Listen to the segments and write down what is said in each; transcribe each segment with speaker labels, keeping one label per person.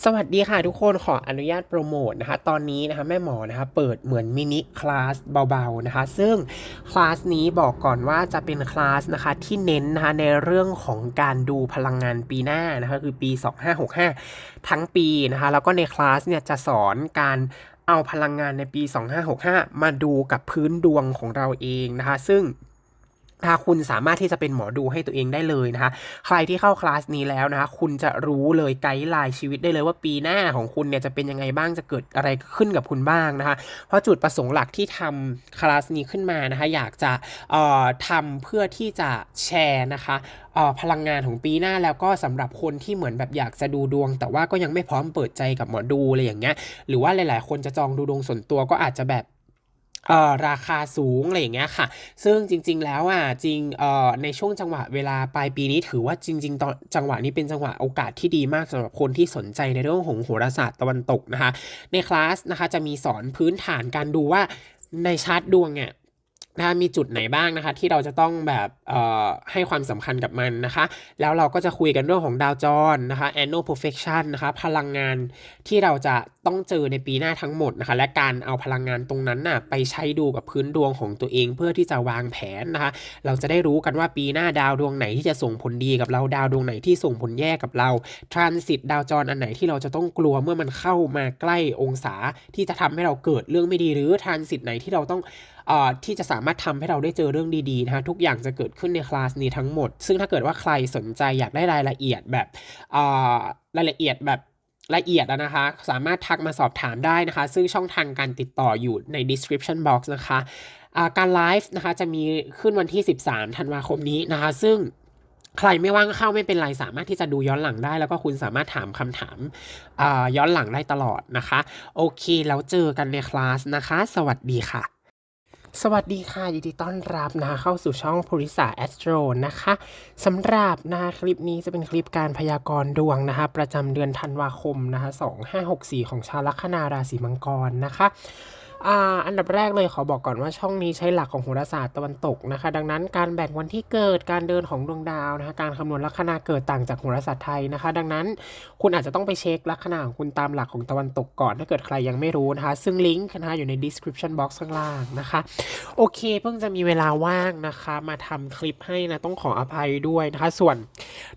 Speaker 1: สวัสดีค่ะทุกคนขออนุญาตโปรโมทนะคะตอนนี้นะคะแม่หมอนะคะเปิดเหมือนมินิคลาสเบาๆนะคะซึ่งคลาสนี้บอกก่อนว่าจะเป็นคลาสนะคะที่เน้นนะคะในเรื่องของการดูพลังงานปีหน้านะคะคือปี 2565 ทั้งปีนะคะแล้วก็ในคลาสเนี่ยจะสอนการเอาพลังงานในปี 2565 มาดูกับพื้นดวงของเราเองนะคะซึ่ง ถ้าคุณสามารถที่จะเป็นหมอดูให้ตัวเองได้เลยนะคะ ใครที่เข้าคลาสนี้แล้วนะคะ คุณจะรู้เลยไกด์ไลน์ชีวิตได้เลยว่าปีหน้าของคุณเนี่ยจะเป็นยังไงบ้างจะเกิดอะไรขึ้นกับคุณบ้างนะคะ เพราะจุดประสงค์หลักที่ทำคลาสนี้ขึ้นมานะคะ อยากจะเอ่อทำเพื่อที่จะแชร์นะคะเอ่อพลังงานของปีหน้าแล้วก็สำหรับคนที่เหมือนแบบอยากจะดูดวง แต่ว่าก็ยังไม่พร้อมเปิดใจกับหมอดูอะไรอย่างเงี้ยหรือว่าหลาย ๆ คนจะจองดูดวงส่วนตัวก็อาจจะแบบ ราคาสูงอะไรอย่างเงี้ยค่ะ ซึ่งจริง ๆ แล้วอะจริงในช่วงจังหวะเวลาปลายปีนี้ถือว่าจริง ๆ ตอนจังหวะนี้เป็นจังหวะโอกาสที่ดีมากสำหรับคนที่สนใจในเรื่องของโหราศาสตร์ตะวันตกนะคะ ในคลาสนะคะจะมีสอนพื้นฐานการดูว่าในชาร์ตดวงเนี่ย นะคะมีจุดไหนบ้างนะคะ ที่เราจะต้องแบบให้ความสำคัญกับมันนะคะ แล้วเราก็จะคุยกันเรื่องของดาวจรนะคะ annual perfection นะคะ พลังงานที่เราจะต้องเจอในปีหน้าทั้งหมดนะคะ และการเอาพลังงานตรงนั้นน่ะไปใช้ดูกับพื้นดวงของตัวเองเพื่อที่จะวางแผนนะคะ เราจะได้รู้กันว่าปีหน้าดาวดวงไหนที่จะส่งผลดีกับเราดาวดวงไหนที่ส่งผลแย่กับเรา transit ดาวจรอันไหนที่เราจะต้องกลัวเมื่อมันเข้ามาใกล้องศาที่จะทำให้เราเกิดเรื่องไม่ดีหรือ transit ไหนที่เราต้องที่จะสามารถทำให้เราได้เจอเรื่องดีๆนะคะทุกอย่างจะเกิดขึ้นในคลาสนี้ทั้งหมด ซึ่งถ้าเกิดว่าใครสนใจอยากได้รายละเอียดแบบรายละเอียดแบบละเอียดนะคะ สามารถทักมาสอบถามได้นะคะ ซึ่งช่องทางการติดต่ออยู่ใน description box นะคะาการไลฟ์นะคะจะมีขึ้นวันที่ 13 ธันวาคมนี้นะคะ ซึ่งใครไม่ว่างเข้าไม่เป็นไรสามารถที่จะดูย้อนหลังได้ แล้วก็คุณสามารถถามคำถามาย้อนหลังได้ตลอดนะคะ โอเค แล้วเจอกันในคลาสนะคะ สวัสดีค่ะ สวัสดีค่ะ ยินดีต้อนรับนะคะเข้าสู่ช่องภูริสาแอสโตรนะคะสำหรับนะคะคลิปนี้จะเป็นคลิปการพยากรณ์ดวงนะคะ ประจำเดือนธันวาคมนะคะ 2564 ของชาวลัคนาราศีมังกรนะคะ อ่าอันดับแรกเลยขอบอกก่อนว่าช่องนี้ใช้หลักของโหราศาสตร์ตะวันตกนะคะ ดังนั้นการแบ่งวันที่เกิดการเดินของดวงดาวนะคะการคำนวณลัคนาเกิดต่างจากโหราศาสตร์ไทยนะคะ ดังนั้นคุณอาจจะต้องไปเช็คลัคนาของคุณตามหลักของตะวันตกก่อนถ้าเกิดใครยังไม่รู้นะคะ ซึ่งลิงก์นะคะอยู่ใน description box ข้างล่างนะคะ โอเคเพิ่งจะมีเวลาว่างนะคะ มาทำคลิปให้นะต้องขออภัยด้วยนะคะ ส่วน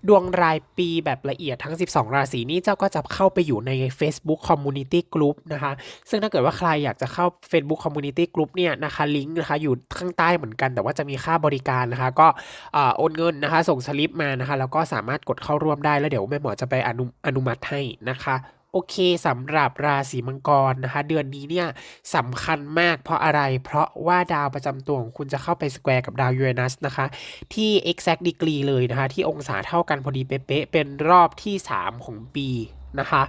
Speaker 1: ดวงรายปีแบบละเอียดทั้ง 12 ราศีนี้เจ้าก็จะเข้าไปอยู่ใน Facebook Community Group นะคะ ซึ่งถ้าเกิดว่าใครอยากจะเข้า Facebook Community Group เนี่ยนะคะลิงก์นะคะอยู่ข้างใต้เหมือนกัน แต่ว่าจะมีค่าบริการนะคะ ก็ออโอนเงินนะคะ ส่งสลิปมานะคะ แล้วก็สามารถกดเข้าร่วมได้แล้วเดี๋ยวแม่หมอจะไปอนุอนุมัติให้นะคะโอเคสำหรับราศีมังกรนะคะ เดือนนี้เนี่ยสำคัญมากเพราะอะไร เพราะว่าดาวประจำตัวของคุณจะเข้าไปสแควร์กับดาวยูเรนัสนะคะ ที่ exact degree เลยนะคะ ที่องศาเท่ากันพอดีเป๊ะเป็นรอบที่ 3 ของปีนะคะ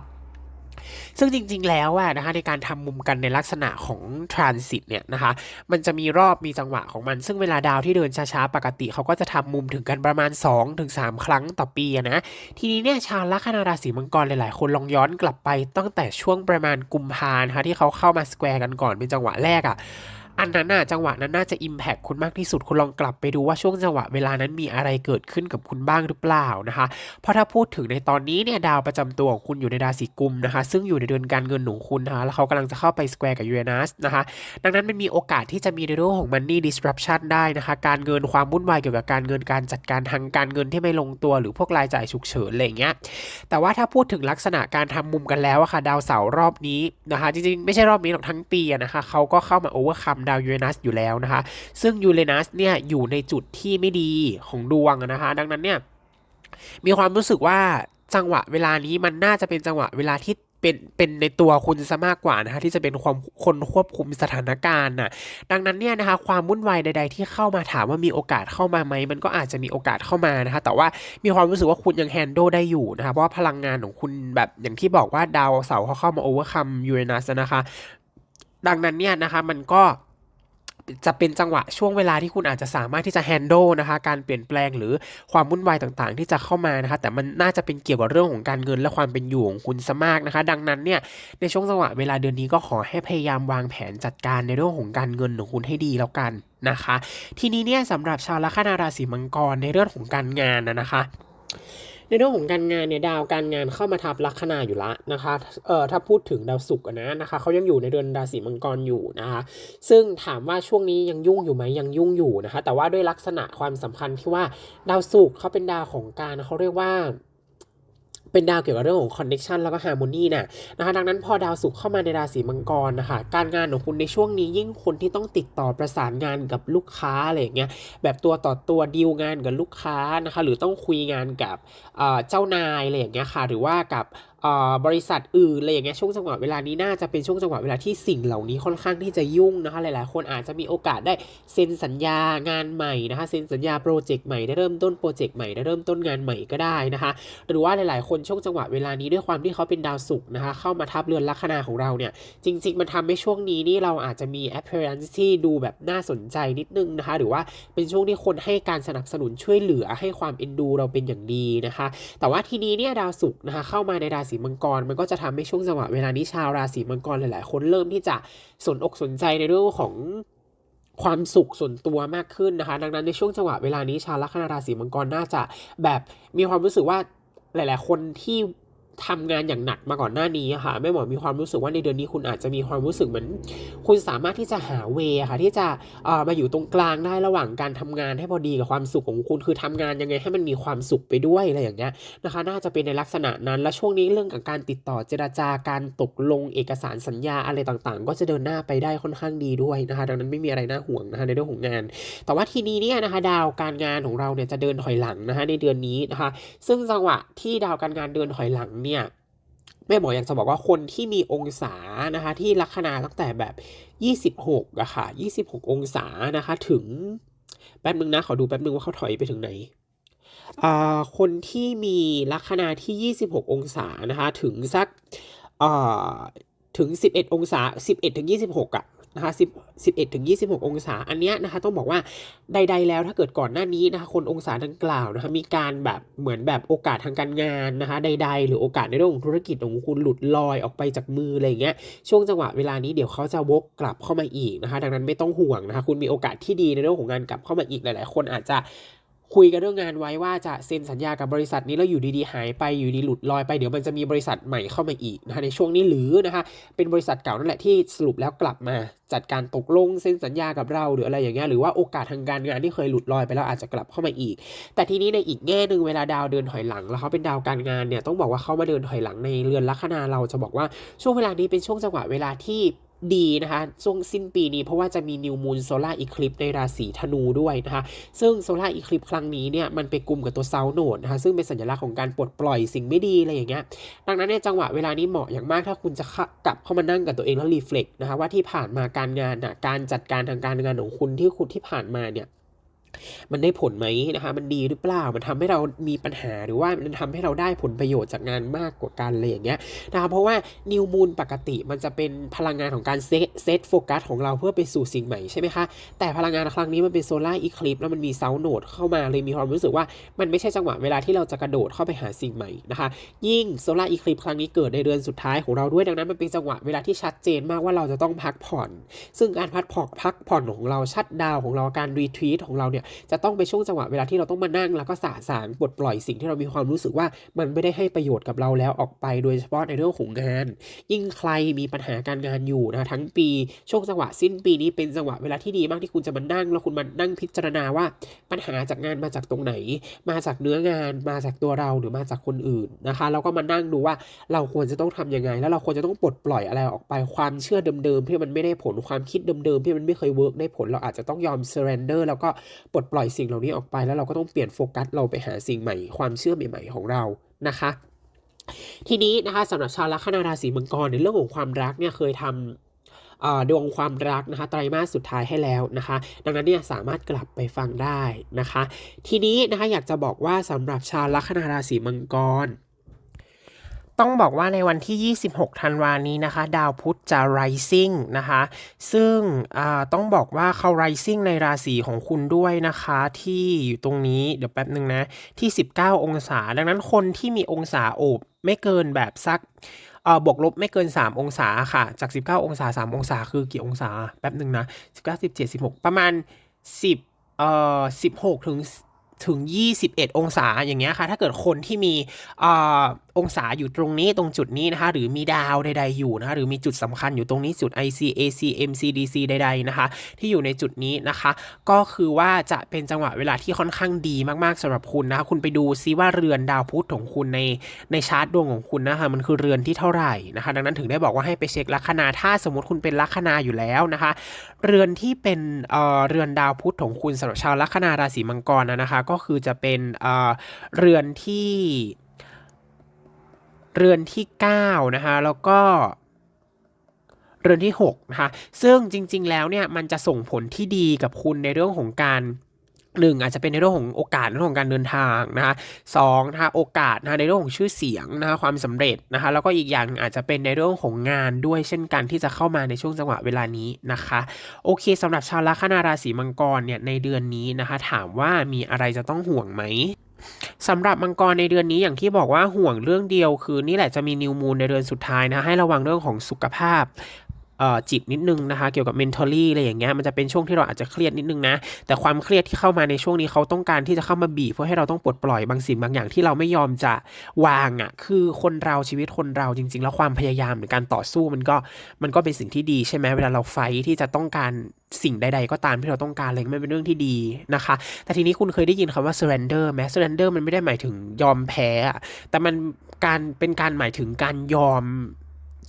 Speaker 1: ซึ่งจริง ๆ แล้วอะนะคะในการทำมุมกันในลักษณะของทรานสิตเนี่ยนะคะมันจะมีรอบมีจังหวะของมัน ซึ่งเวลาดาวที่เดินช้าๆ ปกติเขาก็จะทำมุมถึงกันประมาณ 2-3 ครั้งต่อปีอะนะทีนี้เนี่ยชาวลัคนาราศีมังกรหลายๆ คนลองย้อนกลับไปตั้งแต่ช่วงประมาณกุมภานะคะที่เขาเข้ามาสแควร์กันก่อนเป็นจังหวะแรกอะ อันนั้นน่ะจังหวะนั้นน่าจะ Impact คุณมากที่สุดคุณลองกลับไปดูว่าช่วงจังหวะเวลานั้นมีอะไรเกิดขึ้นกับคุณบ้างหรือเปล่านะคะ เพราะถ้าพูดถึงในตอนนี้เนี่ยดาวประจำตัวของคุณอยู่ในราศีกุมนะคะ ซึ่งอยู่ในเดือนการเงินของคุณนะคะแล้วเขากำลังจะเข้าไปสแควร์กับยูเรนัสนะคะ ดังนั้นมันมีโอกาสที่จะมีในเรื่องของ money disruption ได้นะคะ การเงินความวุ่นวายเกี่ยวกับการเงินการจัดการทางการเงินที่ไม่ลงตัวหรือพวกรายจ่ายฉุกเฉินอะไรอย่างเงี้ย แต่ว่าถ้าพูดถึงลักษณะการทำมุมกันแล้วอะค่ะดาวเสาร์รอบนี้นะคะจริงๆไม่ใช่รอบนี้หรอกทั้งปีนะคะเขาก็เข้ามาโอเวอร์คัมดาวยูเรนัสอยู่แล้วนะคะ ซึ่งยูเรนัสเนี่ยอยู่ในจุดที่ไม่ดีของดวงนะคะ ดังนั้นเนี่ยมีความรู้สึกว่าจังหวะเวลานี้มันน่าจะเป็นจังหวะเวลาที่เป็นเป็นในตัวคุณซะมากกว่านะคะที่จะเป็นความคนควบคุมสถานการณ์น่ะดังนั้นเนี่ยนะคะความวุ่นวายใด ๆ ที่เข้ามาถามว่ามีโอกาสเข้ามาไหมมันก็อาจจะมีโอกาสเข้ามานะคะแต่ว่ามีความรู้สึกว่าคุณยังแฮนด์ลได้อยู่นะคะเพราะว่าพลังงานของคุณแบบอย่างที่บอกว่าดาวเสาร์เขาเข้ามาโอเวอร์คัมยูเรนัสนะคะ ดังนั้นเนี่ยนะคะมันก็ จะเป็นจังหวะช่วงเวลาที่คุณอาจจะสามารถที่จะแฮนด์ลนะคะการเปลี่ยนแปลงหรือความวุ่นวายต่างๆ ที่จะเข้ามานะคะ แต่มันน่าจะเป็นเกี่ยวกับเรื่องของการเงินและความเป็นอยู่ของคุณซะมากนะคะ ดังนั้นเนี่ยในช่วงจังหวะเวลาเดือนนี้ก็ขอให้พยายามวางแผนจัดการในเรื่องของการเงินของคุณให้ดีแล้วกันนะคะ ทีนี้เนี่ยสำหรับชาวลัคนาราศีมังกรในเรื่องของการงานนะนะคะ ในเรื่องของการงานเนี่ยดาวการงานเข้ามาทับลัคนาอยู่ละนะคะเอ่อถ้าพูดถึงดาวศุกร์นะนะคะเขายังอยู่ในเดือนราศีมังกรอยู่นะคะซึ่งถามว่าช่วงนี้ยังยุ่งอยู่ไหมยังยุ่งอยู่นะคะแต่ว่าด้วยลักษณะความสำคัญที่ว่าดาวศุกร์เขาเป็นดาวของการเขาเรียกว่า เป็นดาวเกี่ยวกับเรื่องของคอนเน c ชันแล้วก็ฮาร์โมนีน่ะนะคะดังนั้นพอดาวศุกร์เข้ามาในราศีมังกรนะคะการงานของคุณในช่วงนี้ยิ่งคนที่ต้องติดต่อประสานงานกับลูกค้าอะไรอย่างเงี้ยแบบตัวต่อตัวดีลงานกับลูกค้านะคะหรือต้องคุยงานกับเจ้านายอะไรอย่างเงี้ยค่ะหรือว่ากับ บริษัทอื่นอะไรอย่างเงี้ยช่วงจังหวะเวลานี้น่าจะเป็นช่วงจังหวะเวลาที่สิ่งเหล่านี้ค่อนข้างที่จะยุ่งนะคะหลายๆ คนอาจจะมีโอกาสได้เซ็นสัญญางานใหม่นะคะเซ็นสัญญาโปรเจกต์ใหม่ได้เริ่มต้นโปรเจกต์ใหม่ได้เริ่มต้นงานใหม่ก็ได้นะคะ หรือว่าหลายๆ คนช่วงจังหวะเวลานี้ด้วยความที่เขาเป็นดาวศุกร์นะคะเข้ามาทับเรือนลัคนาของเราเนี่ยจริง ๆ มันทำให้ช่วงนี้นี่เราอาจจะมี appearance ที่ดูแบบน่าสนใจนิดนึงนะคะ หรือว่าเป็นช่วงที่คนให้การสนับสนุนช่วยเหลือให้ความเอ็นดูเราเป็นอย่างดีนะคะ แต่ว่าทีนี้เนี่ยดาวศุกร์นะคะเข้ามาในราศีมังกร มันก็จะทำให้ช่วงจังหวะเวลานี้ชาวราศีมังกรหลาย ๆ คนเริ่มที่จะสนอกสนใจในเรื่องของความสุขส่วนตัวมากขึ้นนะคะ ดังนั้นในช่วงจังหวะเวลานี้ชาวลัคนาราศีมังกรน่าจะแบบมีความรู้สึกว่าหลาย ๆ คนที่ ทำงานอย่างหนักมาก่อนหน้านี้ค่ะแม่หมอมีความรู้สึกว่าในเดือนนี้คุณอาจจะมีความรู้สึกเหมือน คุณสามารถที่จะหาเวค่ะที่จะมาอยู่ตรงกลางได้ระหว่างการทำงานให้พอดีกับความสุขของคุณคือทำงานยังไงให้มันมีความสุขไปด้วยอะไรอย่างเงี้ยนะคะน่าจะเป็นในลักษณะนั้น และช่วงนี้เรื่องของการติดต่อเจรจาการตกลงเอกสารสัญญาอะไรต่างๆ ก็จะเดินหน้าไปได้ค่อนข้างดีด้วยนะคะ ดังนั้นไม่มีอะไรน่าห่วงนะคะในเรื่องของงาน แต่ว่าทีนี้เนี่ยนะคะดาวการงานของเราเนี่ยจะเดินถอยหลังนะคะในเดือนนี้นะคะ ซึ่งจังหวะที่ดาวการงานเดินถอยหลังเนี่ยแม่หมออยากจะบอกว่าคนที่มีองศานะคะที่ลัคนาตั้งแต่แบบ 26อะค่ะ26 องศานะคะถึงแป๊บนึงนะขอดูแป๊บนึงว่าเขาถอยไปถึงไหนคนที่มีลัคนาที่ 26 องศานะคะถึงสักถึง 11 องศา 11 ถึง 26อะ นะคะ10 11ถึง26 องศา อันเนี้ยนะคะต้องบอกว่าใด ๆ แล้วถ้าเกิดก่อนหน้านี้นะคะคนองศาดังกล่าวนะคะมีการแบบเหมือนแบบโอกาสทางการงานนะคะใด ๆ หรือโอกาสในเรื่องของธุรกิจของคุณหลุดลอยออกไปจากมืออะไรเงี้ยช่วงจังหวะเวลานี้เดี๋ยวเขาจะวกกลับเข้ามาอีกนะคะ ดังนั้นไม่ต้องห่วงนะคะคุณมีโอกาสที่ดีในเรื่องของงานกลับเข้ามาอีกหลาย ๆ คนอาจจะ คุยกันเรื่องงานไว้ว่าจะเซ็นสัญญากับบริษัทนี้แล้วอยู่ดีๆหายไปอยู่ดีหลุดลอยไปเดี๋ยวมันจะมีบริษัทใหม่เข้ามาอีกนะคะในช่วงนี้หรือนะคะเป็นบริษัทเก่านั่นแหละที่สรุปแล้วกลับมา จัดการตกลงเซ็นสัญญากับเราหรืออะไรอย่างเงี้ยหรือว่าโอกาสทางการงานที่เคยหลุดลอยไปแล้วอาจจะกลับเข้ามาอีก แต่ทีนี้ในอีกแง่หนึ่งเวลาดาวเดินถอยหลัง แล้วเขาเป็นดาวการงานเนี่ยต้องบอกว่าเขามาเดินถอยหลังในเรือนลัคนาเราจะบอกว่าช่วงเวลานี้เป็นช่วงจังหวะเวลาที่ ดีนะคะช่วงสิ้นปีนี้เพราะว่าจะมีนิวมูนโซลาอีคลิปในราศีธนูด้วยนะคะ ซึ่งโซลาอีคลิปครั้งนี้เนี่ยมันไปกลุ่มกับตัวเซาโนดนะคะซึ่งเป็นสัญลักษณ์ของการปลดปล่อยสิ่งไม่ดีอะไรอย่างเงี้ยดังนั้นในจังหวะเวลานี้เหมาะอย่างมากถ้าคุณจะกลับเข้ามานั่งกับตัวเองแล้วรีเฟล็กนะคะว่าที่ผ่านมาการงานอะการจัดการทางการงานของคุณที่คุณที่ผ่านมาเนี่ย มันได้ผลไหมนะคะ มันดีหรือเปล่า มันทำให้เรามีปัญหาหรือว่ามันทำให้เราได้ผลประโยชน์จากงานมากกว่ากันอะไรอย่างเงี้ยนะคะเพราะว่านิวมูนปกติมันจะเป็นพลังงานของการเซตเซตโฟกัสของเราเพื่อไปสู่สิ่งใหม่ใช่ไหมคะ แต่พลังงานครั้งนี้มันเป็นโซลาร์อีคลิปแล้วมันมีเซาโนดเข้ามาเลยมีความรู้สึกว่ามันไม่ใช่จังหวะเวลาที่เราจะกระโดดเข้าไปหาสิ่งใหม่นะคะ ยิ่งโซลาร์อีคลิปครั้งนี้เกิดในเดือนสุดท้ายของเราด้วยดังนั้นมันเป็นจังหวะเวลาที่ชัดเจนมากว่าเราจะต้องพักผ่อน ซึ่งการพักผ่อนพักผ่อนของเราชัดดาวของเราการรีทวีตของเราเนี่ยจะต้องไปช่วงจังหวะเวลาที่เราต้องมานั่งแล้วก็สะสางปลดปล่อยสิ่งที่เรามีความรู้สึกว่ามันไม่ได้ให้ประโยชน์กับเราแล้วออกไปโดยเฉพาะในเรื่องของงาน ยิ่งใครมีปัญหาการงานอยู่นะทั้งปีช่วงจังหวะสิ้นปีนี้เป็นจังหวะเวลาที่ดีมากที่คุณจะมานั่งแล้วคุณมานั่งพิจารณาว่าปัญหาจากงานมาจากตรงไหน มาจากเนื้องานมาจากตัวเราหรือมาจากคนอื่นนะคะแล้วก็มานั่งดูว่าเราควรจะต้องทำยังไง แล้วเราควรจะต้องปลดปล่อยอะไรออกไปความเชื่อเดิมๆที่มันไม่ได้ผลความคิดเดิมๆที่มันไม่เคยเวิร์กได้ผลเราอาจจะต้องยอม surrender แล้วก็ปลดปล่อยสิ่งเหล่านี้ออกไปแล้วเราก็ต้องเปลี่ยนโฟกัสเราไปหาสิ่งใหม่ ความเชื่อใหม่ ๆ ของเรานะคะทีนี้นะคะสำหรับชาวลัคนาราศีมังกรในเรื่องของความรักเนี่ยเคยทำดวงความรักนะคะไตรมาสสุดท้ายให้แล้วนะคะ ดังนั้นเนี่ยสามารถกลับไปฟังได้นะคะ ทีนี้นะคะอยากจะบอกว่าสำหรับชาวลัคนาราศีมังกร ต้องบอกว่าในวันที่ 26 ธันวานี้นะคะ ดาวพุธจะ rising นะคะ ซึ่งต้องบอกว่าเขา rising ในราศีของคุณด้วยนะคะ ที่อยู่ตรงนี้เดี๋ยวแป๊บหนึ่งนะ ที่ 19 องศา ดังนั้นคนที่มีองศาโอบไม่เกินแบบสักบวกลบไม่เกิน 3 องศาค่ะ จาก 19 องศา 3 องศา คือกี่องศา แป๊บหนึ่งนะ 19 17 16 ประมาณ 10 เอ่อ 16 ถึง ถึง 21 องศาอย่างเงี้ยค่ะถ้าเกิดคนที่มีอ่าองศาอยู่ตรงนี้ตรงจุดนี้นะคะหรือมีดาวใดๆอยู่นะคะหรือมีจุดสำคัญอยู่ตรงนี้จุด IC AC MCDC ใดๆนะคะที่อยู่ในจุดนี้นะคะ ก็คือว่าจะเป็นจังหวะเวลาที่ค่อนข้างดีมากๆสำหรับคุณนะคะคุณไปดูซิว่าเรือนดาวพุธของคุณในในชาร์ตดวงของคุณนะคะมันคือเรือนที่เท่าไหร่นะคะ ดังนั้นถึงได้บอกว่าให้ไปเช็คลัคนาถ้าสมมติคุณเป็นลัคนาอยู่แล้วนะคะ เรือนที่เป็นเเรือนดาวพุธของคุณสำหรับชาวลัคนาราศีมังกรนะคะก็คือจะเป็นเรือนที่เรือนที่9นะคะแล้วก็เรือนที่6นะคะซึ่งจริง ๆ แล้วเนี่ยมันจะส่งผลที่ดีกับคุณในเรื่องของการ หนึ่งอาจจะเป็นในเรื่องของโอกาสเรื่องของการเดินทางนะคะสองนะคะโอกาสนะคะในเรื่องของชื่อเสียงนะคะความสำเร็จนะคะแล้วก็อีกอย่างหนึ่งอาจจะเป็นในเรื่องของงานด้วยเช่นกันที่จะเข้ามาในช่วงจังหวะเวลานี้นะคะโอเคสำหรับชาวลัคนาราศีมังกรเนี่ยในเดือนนี้นะคะถามว่ามีอะไรจะต้องห่วงไหมสำหรับมังกรในเดือนนี้อย่างที่บอกว่าห่วงเรื่องเดียวคือนี่แหละจะมีนิวมูนในเดือนสุดท้ายนะให้ระวังเรื่องของสุขภาพ จิตนิดนึงนะคะเกี่ยวกับ mentally อะไรอย่างเงี้ยมันจะเป็นช่วงที่เราอาจจะเครียดนิดนึงนะ แต่ความเครียดที่เข้ามาในช่วงนี้เขาต้องการที่จะเข้ามาบีบเพื่อให้เราต้องปลดปล่อยบางสิ่งบางอย่างที่เราไม่ยอมจะวางอะ่ะคือคนเราชีวิตคนเราจริง ๆ แล้วความพยายามหรือการต่อสู้มันก็มันก็เป็นสิ่งที่ดีใช่ไหมเวลาเราไฟท์ที่จะต้องการสิ่งใด ๆ ก็ตามที่เราต้องการอะไมันเป็นเรื่องที่ดีนะคะ แต่ทีนี้คุณเคยได้ยินคำว่า surrender ไหม surrender มันไม่ได้หมายถึงยอมแพ้แต่มันการเป็นการหมายถึงการยอม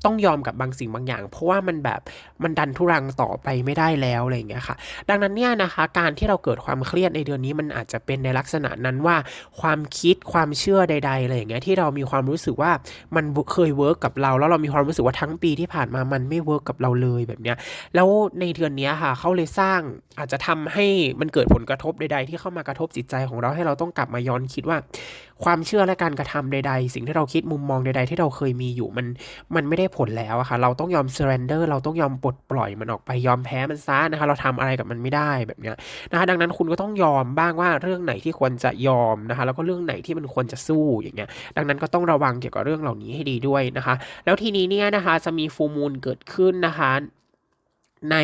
Speaker 1: ต้องยอมกับบางสิ่งบางอย่าง เพราะว่ามันแบบมันดันทุรังต่อไปไม่ได้แล้วอะไรอย่างเงี้ยค่ะ ดังนั้นเนี่ยนะคะการที่เราเกิดความเครียดในเดือนนี้มันอาจจะเป็นในลักษณะนั้นว่า ความคิดความเชื่อใดๆอะไรอย่างเงี้ยที่เรามีความรู้สึกว่ามันเคยเวิร์กกับเรา แล้วเรามีความรู้สึกว่าทั้งปีที่ผ่านมามันไม่เวิร์กกับเราเลยแบบเนี้ยแล้วในเดือนนี้ค่ะเขาเลยสร้างอาจจะทำให้มันเกิดผลกระทบใด ๆ ที่เข้ามากระทบจิตใจของเราให้เราต้องกลับมาย้อนคิดว่า ความเชื่อและการกระทำใด ๆ สิ่งที่เราคิดมุมมองใด ๆ ที่เราเคยมีอยู่มันมันไม่ได้ผลแล้วอะค่ะ เราต้องยอม surrender เราต้องยอมปลดปล่อยมันออกไปยอมแพ้มันซะนะคะ เราทำอะไรกับมันไม่ได้แบบเนี้ยนะคะดังนั้นคุณก็ต้องยอมบ้างว่าเรื่องไหนที่ควรจะยอมนะคะ แล้วก็เรื่องไหนที่มันควรจะสู้อย่างเงี้ย ดังนั้นก็ต้องระวังเกี่ยวกับเรื่องเหล่านี้ให้ดีด้วยนะคะ แล้วทีนี้เนี่ยนะคะจะมีฟูมูลเกิดขึ้นนะคะ ใน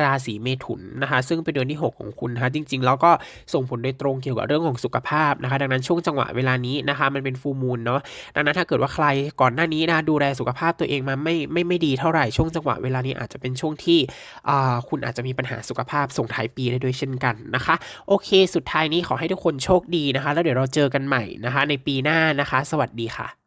Speaker 1: ราศีเมถุนนะคะ ซึ่งเป็นเดือนที่ 6 ของคุณนะคะจริง ๆ แล้วก็ส่งผลโดยตรงเกี่ยวกับเรื่องของสุขภาพนะคะ ดังนั้นช่วงจังหวะเวลานี้นะคะ มันเป็นฟูมูลเนาะดังนั้นถ้าเกิดว่าใครก่อนหน้านี้นะดูแลสุขภาพตัวเองมาไม่ไม่ไม่ดีเท่าไหร่ช่วงจังหวะเวลานี้อาจจะเป็นช่วงที่คุณอาจจะมีปัญหาสุขภาพส่งท้ายปีได้ด้วยเช่นกันนะคะ โอเค สุดท้ายนี้ขอให้ทุกคนโชคดีนะคะ แล้วเดี๋ยวเราเจอกันใหม่นะคะ ในปีหน้านะคะ สวัสดีค่ะ